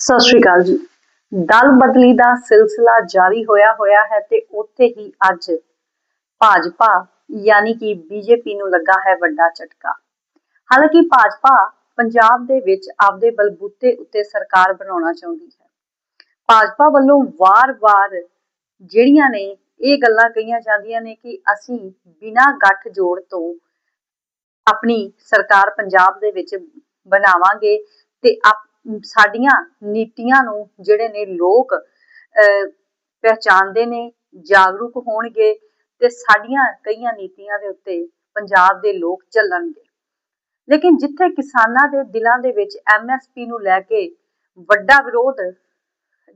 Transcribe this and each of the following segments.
ਸਤਿ ਸ਼੍ਰੀ ਅਕਾਲ ਜੀ। ਦਲ ਬਦਲੀ ਦਾ ਸਿਲਸਿਲਾ ਜਾਰੀ ਹੋਇਆ ਹੋਇਆ ਹੈ ਤੇ ਉੱਥੇ ਹੀ ਅੱਜ ਭਾਜਪਾ ਯਾਨੀ ਕਿ ਬੀਜੇਪੀ ਨੂੰ ਲੱਗਾ ਹੈ ਵੱਡਾ ਝਟਕਾ। ਹਾਲਾਂਕਿ ਭਾਜਪਾ ਪੰਜਾਬ ਦੇ ਵਿੱਚ ਆਪਦੇ ਬਲਬੂਤੇ ਉੱਤੇ ਸਰਕਾਰ ਬਣਾਉਣਾ ਚਾਹੁੰਦੀ ਹੈ। ਭਾਜਪਾ ਵੱਲੋਂ ਵਾਰ-ਵਾਰ ਜਿਹੜੀਆਂ ਨੇ ਇਹ ਗੱਲਾਂ ਕਹੀਆਂ ਜਾਂਦੀਆਂ ਨੇ ਕਿ ਅਸੀਂ ਬਿਨਾਂ ਗੱਠ ਜੋੜ ਤੋਂ ਆਪਣੀ ਸਰਕਾਰ ਪੰਜਾਬ ਦੇ ਵਿੱਚ ਬਣਾਵਾਂਗੇ ਤੇ ਸਾਡੀਆਂ ਨੀਤੀਆਂ ਨੂੰ ਜਿਹੜੇ ਨੇ ਲੋਕ ਪਹਿਚਾਨਦੇ ਨੇ, ਜਾਗਰੂਕ ਹੋਣਗੇ ਤੇ ਸਾਡੀਆਂ ਕਈਆਂ ਨੀਤੀਆਂ ਦੇ ਉੱਤੇ ਪੰਜਾਬ ਦੇ ਲੋਕ ਚੱਲਣਗੇ। ਲੇਕਿਨ ਜਿੱਥੇ ਕਿਸਾਨਾਂ ਦੇ ਦਿਲਾਂ ਦੇ ਵਿੱਚ ਐਮਐਸਪੀ ਨੂੰ ਲੈ ਕੇ ਵੱਡਾ ਵਿਰੋਧ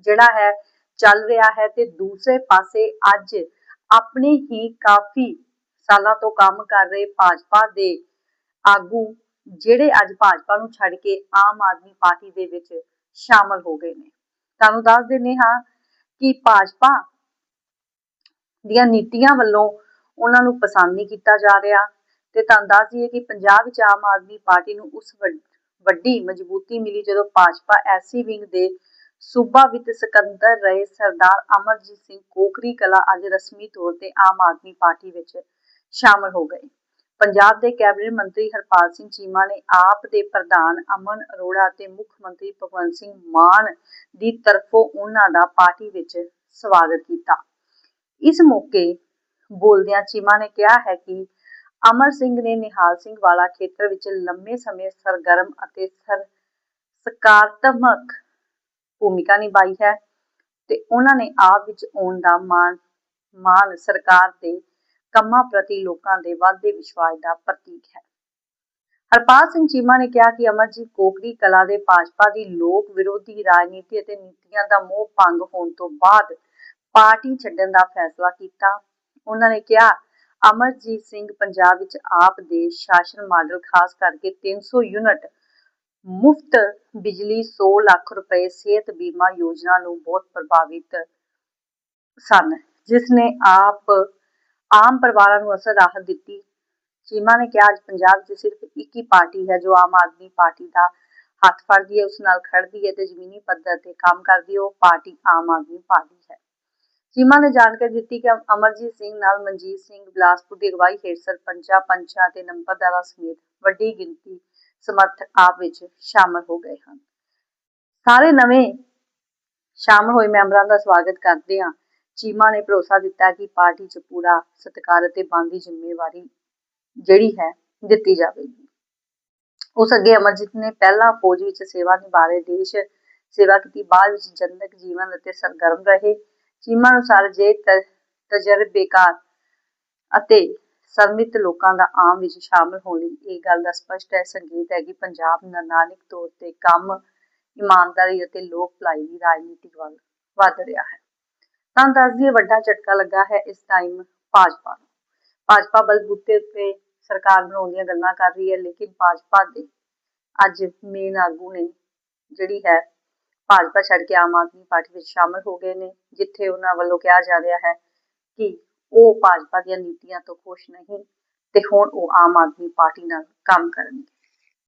ਜਿਹੜਾ ਹੈ, ਚੱਲ ਰਿਹਾ ਹੈ ਤੇ ਦੂਸਰੇ ਪਾਸੇ ਅੱਜ ਆਪਣੇ ਹੀ ਕਾਫੀ ਸਾਲਾਂ ਤੋਂ ਕੰਮ ਕਰ ਰਹੇ ਭਾਜਪਾ ਦੇ ਆਗੂ ਜਿਹੜੇ ਅੱਜ ਭਾਜਪਾ ਨੂੰ ਛੱਡ ਕੇ ਆਮ ਆਦਮੀ ਪਾਰਟੀ ਦੇ ਵਿੱਚ ਸ਼ਾਮਲ ਹੋ ਗਏ ਨੇ। ਤੁਹਾਨੂੰ ਦੱਸ ਦਿੰਨੇ ਹਾਂ ਕਿ ਭਾਜਪਾ ਦੀਆਂ ਨੀਤੀਆਂ ਵੱਲੋਂ ਉਹਨਾਂ ਨੂੰ ਪਸੰਦ ਨਹੀਂ ਕੀਤਾ ਜਾ ਰਿਹਾ ਤੇ ਤੁਹਾਨੂੰ ਦੱਸ ਦਈਏ ਕਿ ਪੰਜਾਬ ਵਿੱਚ ਆਮ ਆਦਮੀ ਪਾਰਟੀ ਨੂੰ ਉਸ ਵੱਡੀ ਮਜ਼ਬੂਤੀ ਮਿਲੀ ਜਦੋਂ ਭਾਜਪਾ ਐਸੀ ਵਿੰਗ ਦੇ ਸੂਬਾ ਵਿੱਚ ਸਿਕੰਦਰ ਰਹੇ ਸਰਦਾਰ ਅਮਰਜੀਤ ਸਿੰਘ ਕੋਕਰੀ ਕਲਾ ਅੱਜ ਰਸਮੀ ਤੌਰ ਤੇ ਆਮ ਆਦਮੀ ਪਾਰਟੀ ਵਿੱਚ ਸ਼ਾਮਲ ਹੋ ਗਏ। ਪੰਜਾਬ ਦੇ ਕੈਬਨਿਟ ਮੰਤਰੀ ਹਰਪਾਲ ਸਿੰਘ ਚੀਮਾ ਨੇ ਆਪ ਦੇ ਪ੍ਰਧਾਨ ਅਮਨ ਅਰੋੜਾ ਤੇ ਮੁੱਖ ਮੰਤਰੀ ਭਗਵੰਤ ਸਿੰਘ ਮਾਨ ਦੀ ਤਰਫੋਂ ਉਹਨਾਂ ਦਾ ਪਾਰਟੀ ਵਿੱਚ ਸਵਾਗਤ ਕੀਤਾ। ਇਸ ਮੌਕੇ ਬੋਲਦਿਆਂ ਚੀਮਾ ਨੇ ਕਿਹਾ ਹੈ ਕਿ ਅਮਰ ਸਿੰਘ ਨੇ ਨਿਹਾਲ ਸਿੰਘ ਵਾਲਾ ਖੇਤਰ ਵਿੱਚ ਲੰਮੇ ਸਮੇਂ ਸਰਗਰਮ ਅਤੇ ਸਰ ਸਕਾਰਾਤਮਕ ਭੂਮਿਕਾ ਨਿਭਾਈ ਹੈ ਤੇ ਉਹਨਾਂ ਨੇ ਆਪ ਵਿੱਚ ਆਉਣ ਦਾ ਮਾਣ ਮਾਨ ਸਰਕਾਰ ਦੇ ਕੰਮਾਂ ਪ੍ਰਤੀ ਲੋਕਾਂ ਦੇ ਵਾਧੇ ਵਿਸ਼ਵਾਸ ਦਾ ਪ੍ਰਤੀਕ ਹੈ। ਹਰਪਾਲ ਸਿੰਘ ਚੀਮਾ ਨੇ ਕਿਹਾ ਕਿ ਅਮਰਜੀਤ ਕੋਕਰੀ ਕਲਾ ਦੇ ਭਾਜਪਾ ਦੀ ਲੋਕ ਵਿਰੋਧੀ ਰਾਜਨੀਤੀ ਅਤੇ ਨੀਤੀਆਂ ਦਾ ਮੋਹ ਭੰਗ ਹੋਣ ਤੋਂ ਬਾਅਦ ਪਾਰਟੀ ਛੱਡਣ ਦਾ ਫੈਸਲਾ ਕੀਤਾ। ਉਹਨਾਂ ਨੇ ਕਿਹਾ, ਅਮਰਜੀਤ ਸਿੰਘ ਪੰਜਾਬ ਵਿੱਚ ਆਪ ਦੇ ਸ਼ਾਸਨ ਮਾਡਲ ਖਾਸ ਕਰਕੇ 300 ਯੂਨਿਟ ਮੁਫਤ ਬਿਜਲੀ 100 ਲੱਖ ਰੁਪਏ ਸਿਹਤ ਬੀਮਾ ਯੋਜਨਾ ਨੂੰ ਬਹੁਤ ਪ੍ਰਭਾਵਿਤ ਸਨ, ਜਿਸ ਨੇ ਆਪ ਆਮ ਪਰਿਵਾਰਾਂ ਨੂੰ ਅਸਰ ਰਾਹਤ ਦਿੱਤੀ। ਚੀਮਾ ਨੇ ਕਿਹਾ, ਅੱਜ ਪੰਜਾਬ 'ਚ ਸਿਰਫ ਇੱਕ ਹੀ ਪਾਰਟੀ ਹੈ ਜੋ ਆਮ ਆਦਮੀ ਪਾਰਟੀ ਦਾ ਹੱਥ ਫੜਦੀ ਹੈ, ਉਸ ਨਾਲ ਖੜਦੀ ਹੈ ਤੇ ਜ਼ਮੀਨੀ ਪੱਧਰ ਤੇ ਕੰਮ ਕਰਦੀ ਹੈ, ਉਹ ਪਾਰਟੀ ਆਮ ਆਦਮੀ ਪਾਰਟੀ ਹੈ। ਚੀਮਾ ਨੇ ਜਾਣਕਾਰੀ ਦਿੱਤੀ ਕਿ ਅਮਰਜੀਤ ਸਿੰਘ ਨਾਲ ਮਨਜੀਤ ਸਿੰਘ, ਬਿਲਾਸਪੁਰ ਦੀ ਅਗਵਾਈ ਹੇਠ ਸਰਪੰਚਾਂ, ਪੰਚਾਂ ਤੇ ਨੰਬਰਦਾਰਾਂ ਸਮੇਤ ਵੱਡੀ ਗਿਣਤੀ ਸਮਰਥਕ ਆਪ ਵਿੱਚ ਸ਼ਾਮਲ ਹੋ ਗਏ ਹਨ। ਸਾਰੇ ਨਵੇਂ ਸ਼ਾਮਲ ਹੋਏ ਮੈਂਬਰਾਂ ਦਾ ਸਵਾਗਤ ਕਰਦੇ ਹਾਂ। ਚੀਮਾ ਨੇ ਭਰੋਸਾ ਦਿੱਤਾ ਕਿ ਪਾਰਟੀ 'ਚ ਪੂਰਾ ਸਤਿਕਾਰ ਅਤੇ ਬੰਦੀ ਜ਼ਿੰਮੇਵਾਰੀ ਜਿਹੜੀ ਹੈ ਦਿੱਤੀ ਜਾਵੇਗੀ। ਉਸ ਅੱਗੇ ਅਮਰਜੀਤ ਨੇ ਪਹਿਲਾਂ ਫੌਜ ਵਿੱਚ ਸੇਵਾ ਨਿਭਾਰੇ, ਦੇਸ਼ ਸੇਵਾ ਕੀਤੀ, ਬਾਅਦ ਵਿੱਚ ਜਨਤਕ ਜੀਵਨ ਅਤੇ ਸਰਗਰਮ ਰਹੇ। ਚੀਮਾ ਅਨੁਸਾਰ ਜੇ ਤਜਰਬੇਕਾਰ ਅਤੇ ਸਰਮਿਤ ਲੋਕਾਂ ਦਾ ਆਮ ਵਿੱਚ ਸ਼ਾਮਲ ਹੋਣ ਲਈ ਇਹ ਗੱਲ ਦਾ ਸਪਸ਼ਟ ਹੈ ਸੰਗੀਤ ਹੈ ਕਿ ਪੰਜਾਬ ਨਨਾਨਿਕ ਤੌਰ ਤੇ ਕੰਮ, ਇਮਾਨਦਾਰੀ ਅਤੇ ਲੋਕ ਭਲਾਈ ਦੀ ਰਾਜਨੀਤੀ ਵੱਲ ਵੱਧ ਰਿਹਾ ਹੈ। ਤਾਂ ਦੱਸ ਵੱਡਾ ਝਟਕਾ ਲੱਗਾ ਹੈ ਇਸ ਟਾਈਮ ਭਾਜਪਾ ਨੂੰ। ਭਾਜਪਾ ਬਲਬੂਤੇ ਉੱਤੇ ਸਰਕਾਰ ਬਣਾਉਣ ਦੀਆਂ ਗੱਲਾਂ ਕਰ ਰਹੀ ਹੈ, ਲੇਕਿਨ ਭਾਜਪਾ ਦੇ ਅੱਜ ਮੇਨ ਆਗੂ ਨੇ ਜਿਹੜੀ ਹੈ, ਭਾਜਪਾ ਛੱਡ ਕੇ ਆਮ ਆਦਮੀ ਪਾਰਟੀ ਵਿੱਚ ਸ਼ਾਮਲ ਹੋ ਗਏ ਨੇ, ਜਿੱਥੇ ਉਹਨਾਂ ਵੱਲੋਂ ਕਿਹਾ ਜਾ ਰਿਹਾ ਹੈ ਕਿ ਉਹ ਭਾਜਪਾ ਦੀਆਂ ਨੀਤੀਆਂ ਤੋਂ ਖੁਸ਼ ਨਹੀਂ ਤੇ ਹੁਣ ਉਹ ਆਮ ਆਦਮੀ ਪਾਰਟੀ ਨਾਲ ਕੰਮ ਕਰਨਗੇ।